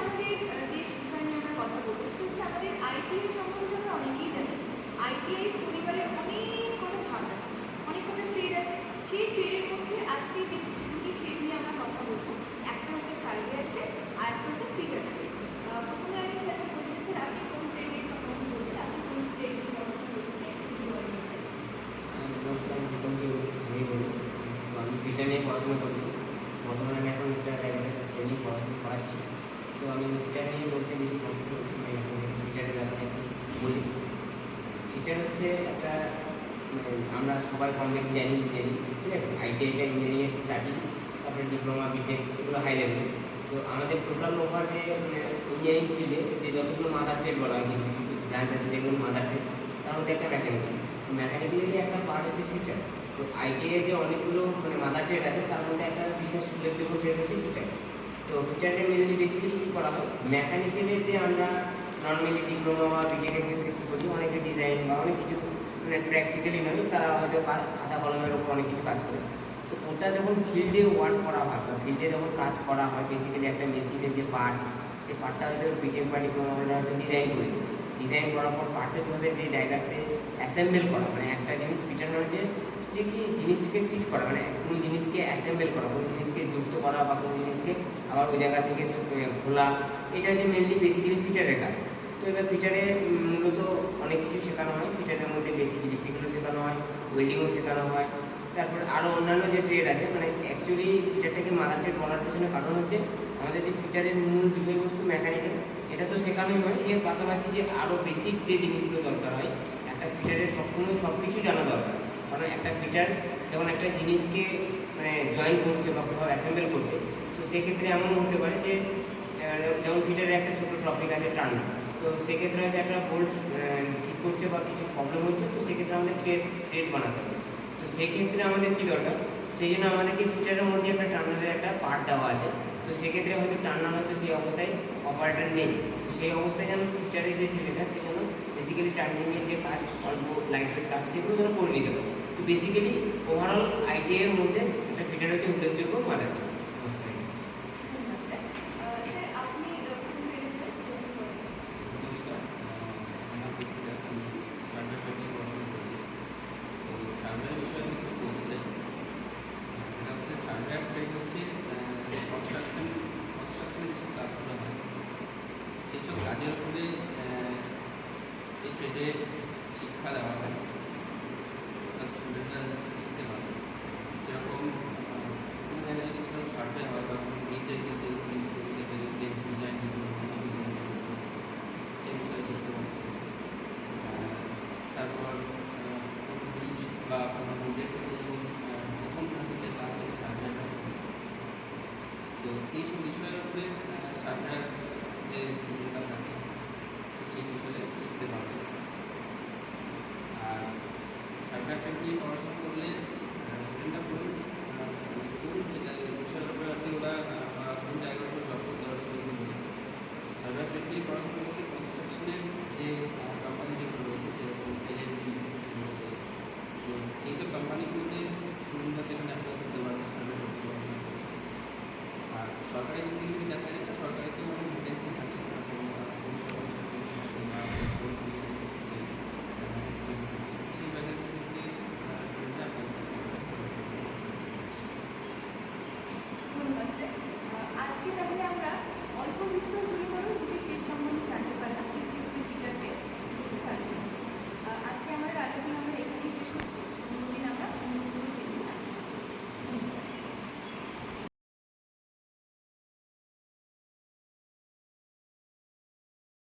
আমাদের যে বিষয় নিয়ে আমরা কথা বলব, সেটা হচ্ছে আমাদের আইটিআই সম্বন্ধে আমরা অনেকেই জানি। আইটিআই পরিবারে অনেক কটা ভাগ আছে অনেক কটা ট্রেড আছে সেই ট্রেডের মধ্যে আজকে যে দুটি ট্রেড নিয়ে আমরা কথা বলব একটা হচ্ছে সার্ভেয়ার ট্রেড আর একটা হচ্ছে ফিটার ট্রেড প্রথমে আমি স্যারকে বলতে চাই, স্যার আপনি কোন ট্রেডের সম্বন্ধে বলবেন আপনি কোন ট্রেড নিয়ে পড়াশোনা করছেন একটু যদি বলেন। নমস্কার আমি প্রথমকে আমি বলি তো আমি ফিটার নিয়ে পড়াশোনা করছি বর্তমানে আমি এখন একটা জায়গায় ট্রেনিং পড়াশোনা করাচ্ছি তো আমি ফিটার নিয়ে বলতে বেশি ফিটারের ব্যাপারে একটু বলি। ফিটার হচ্ছে একটা মানে আমরা সবাই কম বেশি জানি ইঞ্জিনিয়ারিং ঠিক আছে? আইটিআইটা ইঞ্জিনিয়ারিং স্টার্টিং তারপরে ডিপ্লোমা বিটেক এগুলো হাই লেভেল তো আমাদের টোটাল ওভার যে মানে ইঞ্জিনিয়ারিং ফিল্ডে যে যতগুলো মাদার ট্রেড বলা হয় কিছু কিছু ব্রাঞ্চ আছে, যেগুলো মাদার ট্রেড তার মধ্যে একটা মেকানিক্যাল মেকানিক্যালি একটা পার্ট হচ্ছে ফিচার তো আইটিআই যে অনেকগুলো মানে মাদার ট্রেড আছে, তার মধ্যে একটা বিশেষ উল্লেখযোগ্য ট্রেড হচ্ছে ফিচার তো ফিচারে মেনলি বেসিক্যালি কী করা হয়? মেকানিক্যালের যে আমরা নর্মালি ডিপ্লোমা বা বিটেকের ক্ষেত্রে কী করি? অনেকে ডিজাইন বা অনেক কিছু মানে প্র্যাকটিক্যালি নয়, তারা হয়তো খাতা কলমের ওপর অনেক কিছু কাজ করে। তো ওটা যখন ফিল্ডে ওয়ার্ক করা হয় বা ফিল্ডে যখন কাজ করা হয় বেসিক্যালি একটা মেশিনের যে পার্ট সেই পার্টটা হয়তো বিটেক বা ডিপ্লোমা হয়তো ডিজাইন করেছে। ডিজাইন করার পর পারফেক্টভাবে যে জায়গাতে অ্যাসেম্বল করা মানে একটা জিনিস কি জিনিসটাকে ফিট করা মানে কোনো জিনিসকে অ্যাসেম্বল করা, কোনো জিনিসকে যুক্ত করা বা কোনো জিনিসকে আবার ওই জায়গা থেকে খোলা, এটা হচ্ছে মেনলি বেসিক্যালি ফিটারের কাজ। তো এবার ফিটারে মূলত অনেক কিছু শেখানো হয়। ফিটারের মধ্যে বেসিক ইলেকট্রিক্যালও শেখানো হয় ওয়েল্ডিংও শেখানো হয়। তারপর আরও অন্যান্য যে ট্রেড আছে মানে অ্যাকচুয়ালি ফিটারটাকে মাদার ট্রেড বলার পেছনে কারণ হচ্ছে আমাদের যে ফিটারের মূল বিষয়বস্তু মেকানিক্যাল এটা তো শেখানোই হয়। এর পাশাপাশি যে আরও বেসিক যে জিনিসগুলো দরকার হয়, একটা ফিটারের সবসময় সব কিছু জানা দরকার। কারণ একটা ফিটার যখন একটা জিনিসকে মানে জয়েন করছে বা কোথাও অ্যাসেম্বল করছে, তো সেক্ষেত্রে এমনও হতে পারে যে যেমন ফিটারের একটা ছোটো টপিক আছে টার্ন তো সেক্ষেত্রে হয়তো একটা বোল্ট ঠিক করছে বা কিছু প্রবলেম হচ্ছে, তো সেক্ষেত্রে আমাদের থ্রেড থ্রেড বানাতে হবে। তো সেক্ষেত্রে আমাদের কী দরকার? সেই জন্য আমাদেরকে ফিটারের মধ্যে একটা টার্নারের একটা পার্ট দেওয়া আছে। তো সেক্ষেত্রে হয়তো টার্নার হয়তো সেই অবস্থায় অপারেটার নেই। সেই অবস্থায় যেন ফিটারের যে ছেলেটা, সে যেন বেসিক্যালি টার্নিংয়ের যে কাজ, অল্প লাইটের কাজ, সেগুলো যেন করে নিতে পারে। তো বেসিক্যালি ওভারঅল আইটিআই এর মধ্যে একটা ফিটার হচ্ছে উল্লেখযোগ্য মাদার কাজের উপরে এই ট্রেডে শিক্ষা দেওয়া হয়। অর্থাৎ শিখতে পারে যেরকম কোনো জায়গায় যদি কোথাও সার্ভে হয় বা কোনো নিচের ক্ষেত্রে ডিজাইন ডিজাইন সে বিষয়ে শিখতে পারে তারপর কোনো বীজ বা কোনো রোডের প্রথম ধাপে কাজ হয় সার্ভে এইসব বিষয়ের উপরে সার্ভের যে সুবিধা থাকে সেই বিষয়ে শিখতে পারবে আর সার্ভের ট্রেড নিয়ে পড়াশোনা করলে স্টুডেন্টরা কোন আহ, কোন জায়গায় বিষয়ের উপরে আর কি ওরা আহ, বা কোন জায়গার উপর জব করতে পারে সেগুলো বুঝবে সার্ভের ট্রেড নিয়ে পড়াশোনা করলে কনস্ট্রাকশনের যে কোম্পানি যেগুলো রয়েছে যেরকম এলএনবি রয়েছে তো সেই সব কোম্পানিগুলোতে স্টুডেন্টরা সেখানে অ্যাপ্লাই করতে পারবে সার্ভে ট্রেড পড়াশোনা করে আর সরকারি দিক থেকে যদি দেখা